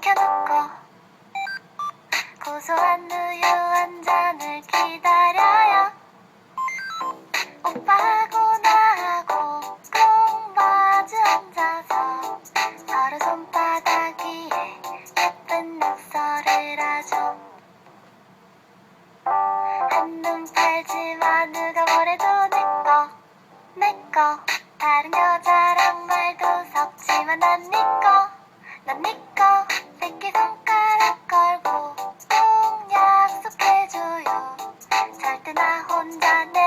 켜놓고 고소한 우유 한 잔을 기다려요. 오빠하고 나하고 꼭 마주 앉아서 서로 손바닥 위에 예쁜 낙서를 하죠. 한눈 팔지만 누가 뭐래도 내꺼 내꺼. 다른 여자랑 말 てな本だ